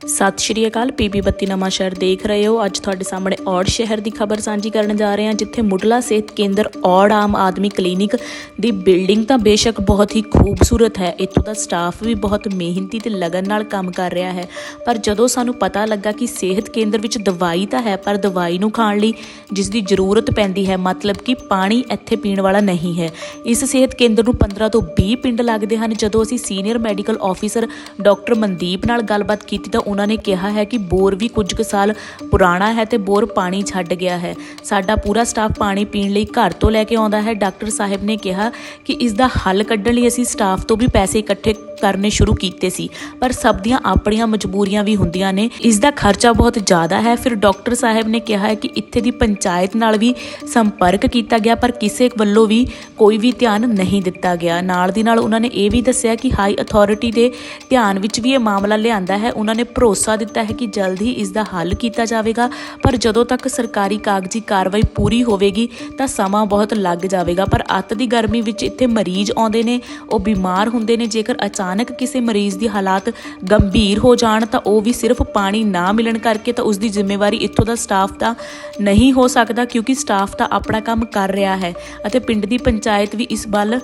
ਸਤਿ ਸ਼੍ਰੀ ਅਕਾਲ, ਪੀਪੀ ਬੱਤੀ ਨਵਾਂ ਸ਼ਹਿਰ ਦੇਖ ਰਹੇ ਹੋ। ਅੱਜ ਤੁਹਾਡੇ ਸਾਹਮਣੇ ਔੜ ਸ਼ਹਿਰ ਦੀ ਖਬਰ ਸਾਂਝੀ ਕਰਨ ਜਾ ਰਹੇ ਹਾਂ, ਜਿੱਥੇ ਮੁੱਢਲਾ ਸਿਹਤ ਕੇਂਦਰ ਔੜ ਆਮ ਆਦਮੀ ਕਲੀਨਿਕ ਦੀ ਬਿਲਡਿੰਗ ਤਾਂ ਬੇਸ਼ੱਕ ਬਹੁਤ ਹੀ ਖੂਬਸੂਰਤ ਹੈ। ਇੱਥੋਂ ਦਾ ਸਟਾਫ ਵੀ ਬਹੁਤ ਮਿਹਨਤੀ ਤੇ ਲਗਨ ਨਾਲ ਕੰਮ ਕਰ ਰਿਹਾ ਹੈ। ਪਰ ਜਦੋਂ ਸਾਨੂੰ ਪਤਾ ਲੱਗਾ ਕਿ ਸਿਹਤ ਕੇਂਦਰ ਵਿੱਚ ਦਵਾਈ ਤਾਂ ਹੈ, ਪਰ ਦਵਾਈ ਨੂੰ ਖਾਣ ਲਈ ਜਿਸ ਦੀ ਜ਼ਰੂਰਤ ਪੈਂਦੀ ਹੈ, ਮਤਲਬ ਕਿ ਪਾਣੀ ਇੱਥੇ ਪੀਣ ਵਾਲਾ ਨਹੀਂ ਹੈ। ਇਸ ਸਿਹਤ ਕੇਂਦਰ ਨੂੰ 15 ਤੋਂ 20 ਪਿੰਡ ਲੱਗਦੇ ਹਨ। ਜਦੋਂ ਅਸੀਂ senior medical officer doctor Mandeep ਨਾਲ ਗੱਲਬਾਤ ਕੀਤੀ ਤਾਂ ਉਹਨਾਂ ਨੇ ਕਿਹਾ ਹੈ ਕਿ ਬੋਰ ਵੀ ਕੁਝ ਕੁ ਸਾਲ ਪੁਰਾਣਾ ਹੈ ਤੇ ਬੋਰ ਪਾਣੀ ਛੱਡ ਗਿਆ ਹੈ। ਸਾਡਾ ਪੂਰਾ ਸਟਾਫ ਪਾਣੀ ਪੀਣ ਲਈ ਘਰ ਤੋਂ ਲੈ ਕੇ ਆਉਂਦਾ ਹੈ। ਡਾਕਟਰ ਸਾਹਿਬ ਨੇ ਕਿਹਾ ਕਿ ਇਸ ਦਾ ਹੱਲ ਕੱਢਣ ਲਈ ਅਸੀਂ ਸਟਾਫ ਤੋਂ ਵੀ ਪੈਸੇ ਇਕੱਠੇ ਕਰਨੇ ਸ਼ੁਰੂ ਕੀਤੇ ਸੀ। ਪਰ ਸਭ ਦੀਆਂ ਆਪਣੀਆਂ ਮਜਬੂਰੀਆਂ ਵੀ ਹੁੰਦੀਆਂ ਨੇ। ਇਸ ਦਾ ਖਰਚਾ ਬਹੁਤ ਜ਼ਿਆਦਾ ਹੈ। ਫਿਰ ਡਾਕਟਰ ਸਾਹਿਬ ਨੇ ਕਿਹਾ ਹੈ ਕਿ ਇੱਥੇ ਦੀ ਪੰਚਾਇਤ ਨਾਲ ਵੀ ਸੰਪਰਕ ਕੀਤਾ ਗਿਆ, ਪਰ ਕਿਸੇ ਵੱਲੋਂ ਵੀ ਕੋਈ ਵੀ ਧਿਆਨ ਨਹੀਂ ਦਿੱਤਾ ਗਿਆ। ਨਾਲ ਦੀ ਨਾਲ ਉਹਨਾਂ ਨੇ ਇਹ ਵੀ ਦੱਸਿਆ ਕਿ ਹਾਈ ਅਥਾਰਟੀ ਦੇ ਧਿਆਨ ਵਿੱਚ ਵੀ ਇਹ ਮਾਮਲਾ ਲਿਆਂਦਾ ਹੈ। ਉਹਨਾਂ ਨੇ ਭਰੋਸਾ ਦਿੱਤਾ ਹੈ ਕਿ ਜਲਦ ਹੀ ਇਸ ਦਾ ਹੱਲ ਕੀਤਾ ਜਾਵੇਗਾ। ਪਰ ਜਦੋਂ ਤੱਕ ਸਰਕਾਰੀ ਕਾਗਜ਼ੀ ਕਾਰਵਾਈ ਪੂਰੀ ਹੋਵੇਗੀ, ਤਾਂ ਸਮਾਂ ਬਹੁਤ ਲੱਗ ਜਾਵੇਗਾ। ਪਰ ਅੱਤ ਦੀ ਗਰਮੀ ਵਿੱਚ ਇੱਥੇ ਮਰੀਜ਼ ਆਉਂਦੇ ਨੇ, ਉਹ ਬਿਮਾਰ ਹੁੰਦੇ ਨੇ। ਜੇਕਰ ਅਚਾਨਕ ਕਿਸੇ ਮਰੀਜ਼ ਦੀ ਹਾਲਾਤ ਗੰਭੀਰ ਹੋ ਜਾਣ ਤਾਂ ਉਹ ਵੀ ਸਿਰਫ ਪਾਣੀ ਨਾ ਮਿਲਣ ਕਰਕੇ ਤਾਂ ਉਸ ਦੀ ਜ਼ਿੰਮੇਵਾਰੀ ਇੱਥੋਂ ਦਾ ਸਟਾਫ ਦਾ ਨਹੀਂ ਹੋ ਸਕਦਾ ਕਿਉਂਕਿ ਸਟਾਫ ਤਾਂ ਆਪਣਾ ਕੰਮ ਕਰ ਰਿਹਾ ਹੈ ਅਤੇ ਪਿੰਡ ਦੀ ਪੰਚਾਇਤ ਵੀ ਇਸ ਵੱਲ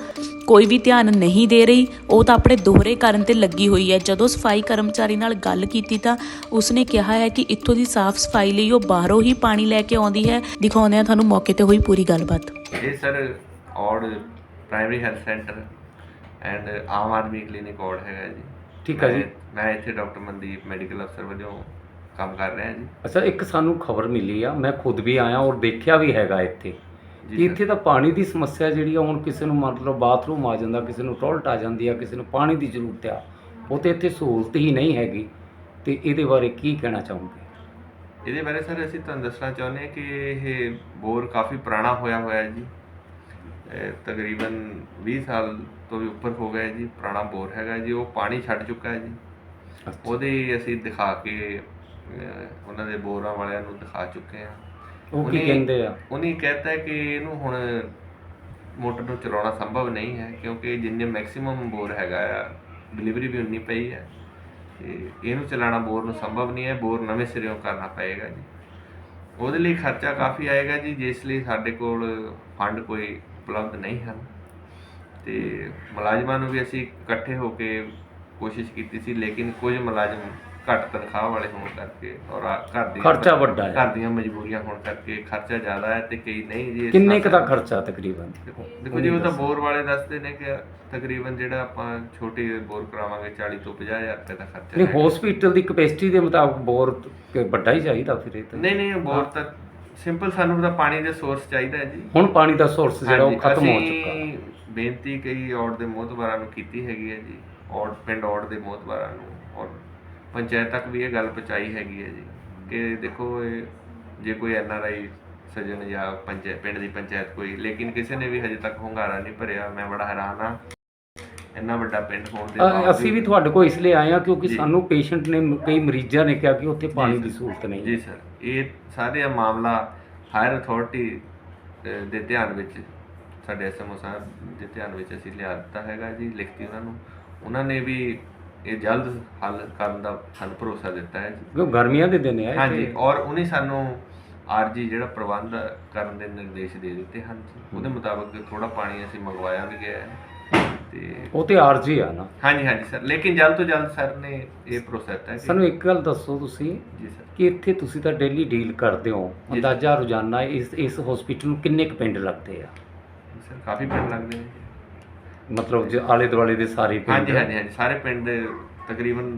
ਕੋਈ ਵੀ ਧਿਆਨ ਨਹੀਂ ਦੇ ਰਹੀ। ਉਹ ਤਾਂ ਆਪਣੇ ਦੋਹਰੇ ਕਰਨ ਤੇ ਲੱਗੀ ਹੋਈ ਹੈ। ਜਦੋਂ ਸਫ਼ਾਈ ਕਰਮਚਾਰੀ ਨਾਲ ਗੱਲ ਕੀਤੀ ਤਾਂ ਉਸਨੇ ਕਿਹਾ ਹੈ ਕਿ ਇੱਥੋਂ ਦੀ ਸਾਫ਼ ਸਫ਼ਾਈ ਲਈ ਉਹ ਬਾਹਰੋਂ ਹੀ ਪਾਣੀ ਲੈ ਕੇ ਆਉਂਦੀ ਹੈ। ਦਿਖਾਉਂਦੇ ਆ ਤੁਹਾਨੂੰ ਮੌਕੇ ਤੇ ਹੋਈ ਪੂਰੀ ਗੱਲਬਾਤ। ਇਹ sir Aur primary health centre and Aam Aadmi clinic Aur ਹੈਗਾ ਜੀ। ਠੀਕ ਹੈ ਜੀ। ਮੈਂ- ਇੱਥੇ ਡਾਕਟਰ ਮਨਦੀਪ ਮੈਡੀਕਲ ਅਫਸਰ ਵਜੋਂ ਕੰਮ ਕਰ ਰਿਹਾ ਜੀ। ਅੱਛਾ ਇੱਕ ਸਾਨੂੰ ਖਬਰ ਮਿਲੀ ਆ। ਮੈਂ ਖੁਦ ਵੀ ਆਇਆ ਔਰ ਦੇਖਿਆ ਵੀ ਹੈਗਾ ਇੱਥੇ। ਕਿ। ਇੱਥੇ ਤਾਂ ਪਾਣੀ ਦੀ ਸਮੱਸਿਆ ਜਿਹੜੀ ਆ ਹੁਣ ਕਿਸੇ ਨੂੰ ਮਤਲਬ ਬਾਥਰੂਮ ਆ ਜਾਂਦਾ ਕਿਸੇ ਨੂੰ ਟਾਇਲਟ ਆ ਜਾਂਦੀ ਆ ਕਿਸੇ ਨੂੰ ਪਾਣੀ ਦੀ ਜ਼ਰੂਰਤ ਆ ਉਹ ਤੇ ਇੱਥੇ ਸਹੂਲਤ ਹੀ ਨਹੀਂ ਹੈਗੀ। ਤੇ ਇਹਦੇ ਬਾਰੇ ਕੀ ਕਹਿਣਾ ਚਾਹੋਗੇ? ਇਹਦੇ ਬਾਰੇ ਸਰ ਅਸੀਂ ਤੁਹਾਨੂੰ ਦੱਸਣਾ ਚਾਹੁੰਦੇ ਹਾਂ ਕਿ ਇਹ ਬੋਰ ਕਾਫੀ ਪੁਰਾਣਾ ਹੋਇਆ ਹੋਇਆ ਹੈ ਜੀ। ਤਕਰੀਬਨ 20 ਸਾਲ ਤੋਂ ਵੀ ਉੱਪਰ ਹੋ ਗਿਆ ਜੀ ਪੁਰਾਣਾ ਬੋਰ ਹੈਗਾ ਜੀ ਉਹ ਪਾਣੀ ਛੱਡ ਚੁੱਕਾ ਹੈ ਜੀ। ਉਹਦੇ ਅਸੀਂ ਦਿਖਾ ਕੇ ਉਹਨਾਂ ਦੇ ਬੋਰਾਂ ਵਾਲਿਆਂ ਨੂੰ ਦਿਖਾ ਚੁੱਕੇ ਹਾਂ। ਉਹ ਕੀ ਕਹਿੰਦੇ ਆ? ਉਹਨੇ ਕਹਿਤਾ ਕਿ ਇਹਨੂੰ ਹੁਣ ਮੋਟਰ ਨੂੰ ਚਲਾਉਣਾ ਸੰਭਵ ਨਹੀਂ ਹੈ ਕਿਉਂਕਿ ਜਿੰਨੇ ਮੈਕਸਿਮਮ ਬੋਰ ਹੈਗਾ ਆ ਡਿਲੀਵਰੀ ਵੀ ਉਨੀ ਪਈ ਹੈ। ਤੇ ਇਹਨੂੰ ਚਲਾਉਣਾ ਬੋਰ ਨੂੰ ਸੰਭਵ ਨਹੀਂ ਹੈ ਬੋਰ ਨਵੇਂ ਸਿਰਿਓਂ ਕਰਨਾ ਪਏਗਾ ਜੀ। ਉਹਦੇ ਲਈ ਖਰਚਾ ਕਾਫੀ ਆਏਗਾ ਜੀ ਜਿਸ ਲਈ ਸਾਡੇ ਕੋਲ ਫੰਡ ਕੋਈ ਉਪਲਬਧ ਨਹੀਂ ਹਨ। ਤੇ ਮੁਲਾਜ਼ਮਾਂ ਨੂੰ ਵੀ ਅਸੀਂ ਇਕੱਠੇ ਹੋ ਕੇ ਕੋਸ਼ਿਸ਼ ਕੀਤੀ ਸੀ ਲੇਕਿਨ ਕੁਝ ਮੁਲਾਜ਼ਮ ਘੱਟ ਤਨਖਾਹ ਵਾਲੇ ਹੋਣ ਕਰਕੇ ਔਰ ਘਰ ਦੀ ਖਰਚਾ ਵੱਡਾ ਹੈ। ਘਰ ਦੀਆਂ ਮਜਬੂਰੀਆਂ ਹੋਣ ਕਰਕੇ ਖਰਚਾ ਜ਼ਿਆਦਾ ਹੈ ਤੇ ਕਈ ਨਹੀਂ ਜੀ ਕਿੰਨੇ ਕੁ ਦਾ ਖਰਚਾ ਤਕਰੀਬਨ? ਦੇਖੋ ਜੀ ਉਹ ਤਾਂ ਬੋਰ ਵਾਲੇ ਦੱਸਦੇ ਨੇ ਕਿ ਤਕਰੀਬਨ ਜਿਹੜਾ ਆਪਾਂ ਛੋਟੀ ਬੋਰ ਕਰਾਵਾਂਗੇ 40 ਤੋਂ 50 ਹਜ਼ਾਰ ਰੁਪਏ ਦਾ ਖਰਚਾ ਨਹੀਂ ਹਸਪੀਟਲ ਦੀ ਕਪੈਸਿਟੀ ਦੇ ਮੁਤਾਬਕ ਬੋਰ ਵੱਡਾ ਹੀ ਚਾਹੀਦਾ ਫਿਰ ਇਹ ਤਾਂ। ਨਹੀਂ ਨਹੀਂ ਬੋਰ ਤਾਂ ਸਿੰਪਲ ਸਾਨੂੰ ਤਾਂ ਪਾਣੀ ਦੇ ਸੋਰਸ ਚਾਹੀਦਾ ਹੈ ਜੀ। ਹੁਣ ਪਾਣੀ ਦਾ ਸੋਰਸ ਜਿਹੜਾ ਉਹ ਖਤਮ ਹੋ ਅਸੀਂ ਚੁੱਕਾ। ਬੇਨਤੀ ਕਈ ਔੜ ਦੇ ਮੋਹਤਬਾਰਾਂ ਨੂੰ ਕੀਤੀ ਹੈਗੀ ਹੈ ਜੀ। ਔੜ ਪਿੰਡ ਔੜ ਦੇ ਮੋਹਤਬਾਰਾਂ ਨੂੰ ਔਰ ਪੰਚਾਇਤ ਤੱਕ ਵੀ ਇਹ ਗੱਲ ਪਹੁੰਚਾਈ ਹੈਗੀ ਹੈ ਜੀ ਕਿ ਦੇਖੋ ਇਹ ਜੇ ਕੋਈ ਐਨ ਆਰ ਆਈ ਸੱਜਣ ਜਾਂ ਪੰਚਾਇਤ ਪਿੰਡ ਦੀ ਪੰਚਾਇਤ ਕੋਈ ਲੇਕਿਨ ਕਿਸੇ ਨੇ ਵੀ ਹਜੇ ਤੱਕ ਹੁੰਗਾਰਾ ਨਹੀਂ ਭਰਿਆ ਮੈਂ ਬੜਾ ਹੈਰਾਨ ਹਾਂ। ਇੰਨਾ ਵੱਡਾ ਪਿੰਡ ਹੋਣ ਦੇ ਅ, ਅਸੀਂ ਵੀ ਤੁਹਾਡੇ ਕੋਲ ਇਸ ਲਈ ਆਏ ਹਾਂ ਕਿਉਂਕਿ ਜੀ। ਸਾਨੂੰ ਪੇਸ਼ੈਂਟ ਨੇ ਕਈ ਮਰੀਜ਼ਾਂ ਨੇ ਕਿਹਾ ਕਿ ਉੱਥੇ ਪਾਣੀ ਜੀ ਦੀ। ਸਹੂਲਤ ਨਹੀਂ ਜੀ ਸਰ। ਇਹ ਸਾਰੇ ਇਹ ਮਾਮਲਾ ਹਾਇਰ ਅਥਾਰਟੀ ਦੇ ਧਿਆਨ ਵਿੱਚ ਸਾਡੇ ਐਸਐਮਓ ਸਾਹਿਬ ਦੇ ਧਿਆਨ ਵਿੱਚ ਅਸੀਂ ਲਿਆ ਦਿੱਤਾ ਹੈਗਾ ਜੀ ਲਿਖਤੀ ਉਹਨਾਂ ਨੂੰ। ਉਹਨਾਂ ਨੇ ਵੀ ਇਹ ਜਲਦ ਹੱਲ ਕਰਨ ਦਾ ਸਾਨੂੰ ਭਰੋਸਾ ਦਿੱਤਾ ਹੈ ਜੀ। ਕਿਉਂ ਗਰਮੀਆਂ ਦੇ ਦਿਨ ਹੈ ਹਾਂਜੀ ਔਰ ਉਹਨੇ ਸਾਨੂੰ ਆਰਜੀ ਜਿਹੜਾ ਪ੍ਰਬੰਧ ਕਰਨ ਦੇ ਨਿਰਦੇਸ਼ ਦੇ ਦਿੱਤੇ ਹਨ ਜੀ। ਉਹਦੇ ਮੁਤਾਬਕ ਥੋੜਾ ਪਾਣੀ ਅਸੀਂ ਮੰਗਵਾਇਆ ਵੀ ਗਿਆ ਹੈ। ਤੇ ਉਹ ਤੇ ਆਰਜੀ ਆ ਨਾ। ਹਾਂਜੀ ਹਾਂਜੀ ਸਰ। ਲੇਕਿਨ ਜਲਦ ਤੋਂ ਜਲਦ ਸਰ ਨੇ ਇਹ ਭਰੋਸਾ ਦਿੱਤਾ ਹੈ ਕਿ ਸਾਨੂੰ ਇੱਕ ਗੱਲ ਦੱਸੋ ਤੁਸੀਂ ਜੀ ਸਰ। ਕਿ ਇੱਥੇ ਤੁਸੀਂ ਤਾਂ ਡੇਲੀ ਡੀਲ ਕਰਦੇ ਹੋ। ਅੰਦਾਜ਼ਾ ਰੋਜ਼ਾਨਾ ਇਸ ਇਸ ਹਸਪੀਟਲ ਨੂੰ ਕਿੰਨੇ ਕੁ ਪਿੰਡ ਲੱਗਦੇ ਆ? ਸਰ ਕਾਫੀ ਪਿੰਡ ਲੱਗਦੇ ਨੇ ਮਤਲਬ ਜੇ ਆਲੇ ਦੁਆਲੇ ਦੇ ਸਾਰੇ ਪਿੰਡ? ਹਾਂਜੀ ਹਾਂਜੀ ਹਾਂਜੀ। ਸਾਰੇ ਪਿੰਡ ਤਕਰੀਬਨ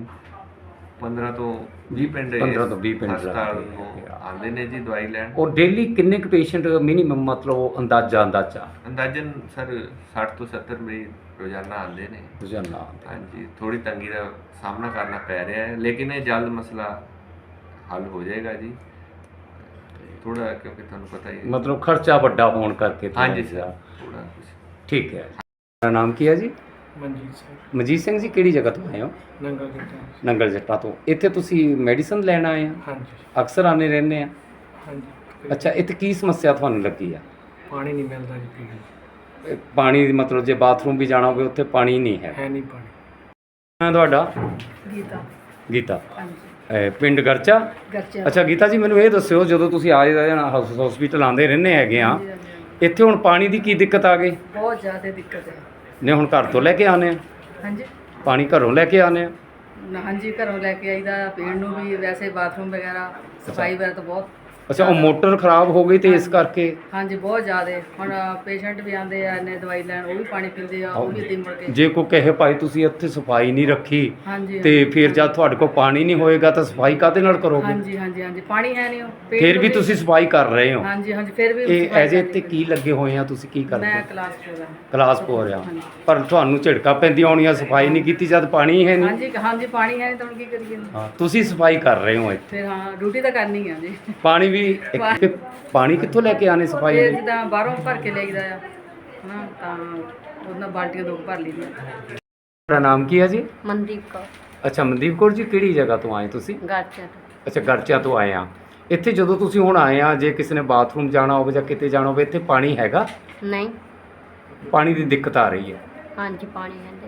15 ਤੋਂ 20 ਪਿੰਡ ਇਸ 15 ਤੋਂ 20 ਪਿੰਡ ਹਸਪਤਾਲ ਲੱਗਦੇ ਨੂੰ। ਆਉਂਦੇ ਨੇ ਜੀ ਦਵਾਈ ਲੈਣ। ਔਰ ਡੇਲੀ ਕਿੰਨੇ ਕੁ ਪੇਸ਼ੈਂਟ ਮਿਨੀਮਮ ਮਤਲਬ ਉਹ ਅੰਦਾਜ਼ਾ ਅੰਦਾਜ਼ਾ ਅੰਦਾਜ਼ਨ ਸਰ 60 ਤੋਂ 70 ਮਰੀਜ਼ ਰੋਜ਼ਾਨਾ ਆਉਂਦੇ ਨੇ। ਰੋਜ਼ਾਨਾ ਆਉਂਦੇ। ਹਾਂਜੀ ਥੋੜੀ ਤੰਗੀ ਦਾ ਸਾਹਮਣਾ ਕਰਨਾ ਪੈ ਰਿਹਾ ਹੈ ਲੇਕਿਨ ਇਹ ਜਲਦ ਮਸਲਾ ਹੱਲ ਹੋ ਜਾਏਗਾ ਜੀ। ਥੋੜਾ ਕਿਉਂਕਿ ਤੁਹਾਨੂੰ ਪਤਾ ਹੀ ਹੈ। ਮਤਲਬ ਖਰਚਾ ਵੱਡਾ ਹੋਣ ਕਰਕੇ ਹਾਂਜੀ। ਸਰ ਥੋੜਾ ਠੀਕ ਹੈ। ਮੇਰਾ ਨਾਮ ਕੀ ਹੈ ਜੀ? ਮਨਜੀਤ ਸਿੰਘ। ਮਜੀਤ ਸਿੰਘ ਜੀ ਕਿਹੜੀ ਜਗ੍ਹਾ ਤੋਂ ਆਏ ਹੋ? ਨੰਗਾ ਕੀਤਾ ਨੰਗਲ ਜੱਟਾਂ ਤੋਂ। ਇੱਥੇ ਤੁਸੀਂ ਮੈਡੀਸਨ ਲੈਣ ਆਏ ਆ ਹਾਂਜੀ। ਅਕਸਰ ਆਨੇ ਰਹਿੰਦੇ ਆ? ਹਾਂਜੀ। ਅੱਛਾ ਇੱਥੇ ਕੀ ਸਮੱਸਿਆ ਤੁਹਾਨੂੰ ਲੱਗੀ ਆ? ਪਾਣੀ ਨਹੀਂ ਮਿਲਦਾ ਜੀ ਪੀਣ ਨੂੰ। ਇਹ ਪਾਣੀ ਦੀ ਮਤਲਬ ਜੇ ਬਾਥਰੂਮ ਵੀ ਜਾਣਾ ਹੋਵੇ ਉੱਥੇ ਪਾਣੀ ਨਹੀਂ ਹੈ। ਹੈ ਨਹੀਂ ਪਾਣੀ। ਮੈਂ ਤੁਹਾਡਾ? ਗੀਤਾ। ਗੀਤਾ। ਹਾਂਜੀ। ਅਹ ਪਿੰਡ ਗਰਚਾ? ਗਰਚਾ। ਅੱਛਾ ਗੀਤਾ ਜੀ ਮੈਨੂੰ ਇਹ ਦੱਸਿਓ ਜਦੋਂ ਤੁਸੀਂ ਆਏ ਹਸਪੀਟਲ ਆਂਦੇ ਰਹਿੰਦੇ ਹੈਗੇ ਆ ਇੱਥੇ ਹੁਣ ਪਾਣੀ ਦੀ ਕੀ ਦਿੱਕਤ ਆ ਗਈ? ਬਹੁਤ ਜ਼ਿਆਦਾ ਦਿੱਕਤ ਹੈ। ਨੇ ਹੁਣ ਘਰ ਤੋਂ ਲੈ ਕੇ ਆਨੇ ਆ? ਹਾਂਜੀ। ਪਾਣੀ ਘਰੋਂ ਲੈ ਕੇ ਆਨੇ ਆ? ਹਾਂਜੀ ਘਰੋਂ ਲੈ ਕੇ ਆਈਦਾ ਪੀਣ ਨੂੰ ਵੀ ਵੈਸੇ ਬਾਥਰੂਮ ਵਗੈਰਾ ਸਫ਼ਾਈ ਵਗੈਰਾ ਤਾਂ ਬਹੁਤ ਅੱਛਾ ਉਹ ਮੋਟਰ ਖਰਾਬ ਹੋ ਗਈ ਤੇ ਇਸ ਕਰਕੇ? ਹਾਂਜੀ ਬਹੁਤ ਜ਼ਿਆਦਾ। ਹੁਣ ਪੇਸ਼ੈਂਟ ਵੀ ਆਉਂਦੇ ਆ ਨੇ ਦਵਾਈ ਲੈਣ ਉਹ ਵੀ ਪਾਣੀ ਪੀਂਦੇ ਆ ਉਹ ਵੀ ਹੀ ਮੁੜ ਕੇ। ਜੇ ਕੋਈ ਕਹੇ ਭਾਈ ਤੁਸੀਂ ਇੱਥੇ ਸਫ਼ਾਈ ਨਹੀਂ ਰੱਖੀ ਹਾਂਜੀ ਤੇ ਫਿਰ ਜਦ ਤੁਹਾਡੇ ਕੋਲ ਪਾਣੀ ਨਹੀਂ ਹੋਏਗਾ ਤਾਂ ਸਫ਼ਾਈ ਕਾਹਦੇ ਨਾਲ ਕਰੋਗੇ? ਹਾਂਜੀ ਹਾਂਜੀ ਹਾਂਜੀ। ਪਾਣੀ ਹੈ ਨਹੀਂ ਉਹ ਪੇਟ ਫਿਰ ਵੀ ਤੁਸੀਂ ਸਫ਼ਾਈ ਕਰ ਰਹੇ ਹੋ। ਹਾਂਜੀ ਹਾਂਜੀ ਫਿਰ ਵੀ ਇਹ ਐਜੇ ਤੇ ਕੀ ਲੱਗੇ ਹੋਏ ਆ? ਤੁਸੀਂ ਕੀ ਕਰਦੇ ਮੈਂ ਹੋ? ਕਲਾਸ ਚ ਹਾਂ। ਕਲਾਸ ਪੋ ਰਿਹਾ। ਪਰ ਤੁਹਾਨੂੰ ਝਿੜਕਾਂ ਪੈਂਦੀਆਂ ਹੋਣੀਆਂ ਸਫ਼ਾਈ ਨਹੀਂ ਕੀਤੀ ਜਦ ਪਾਣੀ ਹੈ ਨਹੀਂ। ਹਾਂਜੀ ਹਾਂਜੀ ਪਾਣੀ ਹੈ ਨਹੀਂ ਤਾਂ ਹੁਣ ਕੀ ਕਰੀਏ? ਹਾਂ ਤੁਸੀਂ ਸਫ਼ਾਈ ਕਰ ਰਹੇ ਹੋ ਇੱਥੇ। ਫਿਰ ਹਾਂ ਡਿਊਟੀ ਤਾਂ ਕਰਨੀ ਆ ਜੀ। ਪਾਣੀ ਵੀ ਇੱਕ- ਪਾਣੀ ਕਿੱਥੋਂ ਲੈ ਕੇ ਆਨੇ ਸਫ਼ਾਈ ਲਈ ਜਿੱਦਾਂ ਬਾਹਰੋਂ ਭਰ ਕੇ ਲਈਦਾ ਆ। ਹਨਾ ਤਾਂ ਉਹਨਾਂ ਬਾਲਟੀਆਂ ਦੋ ਕੁ ਭਰ ਲਈਦੀਆਂ। ਤੁਹਾਡਾ ਨਾਮ ਕੀ ਹੈ ਜੀ? ਮਨਦੀਪ ਕੌਰ। ਅੱਛਾ ਮਨਦੀਪ ਕੌਰ ਜੀ ਕਿਹੜੀ ਜਗ੍ਹਾ ਤੋਂ ਆਏ ਤੁਸੀਂ? ਗਾਚਾ ਅੱਛਾ ਗਰਚਿਆਂ ਤੋਂ ਆਏ ਆ। ਇੱਥੇ ਜਦੋਂ ਤੁਸੀਂ ਹੁਣ ਆਏ ਆ ਜੇ ਕਿਸੇ ਨੇ ਬਾਥਰੂਮ ਜਾਣਾ ਹੋਵੇ ਜਾਂ ਕਿਤੇ ਜਾਣਾ ਹੋਵੇ ਇੱਥੇ ਪਾਣੀ ਹੈਗਾ? ਨਹੀਂ। ਪਾਣੀ ਦੀ ਦਿੱਕਤ ਆ ਰਹੀ ਹੈ। ਹਾਂਜੀ ਪਾਣੀ ਕਹਿੰਦੇ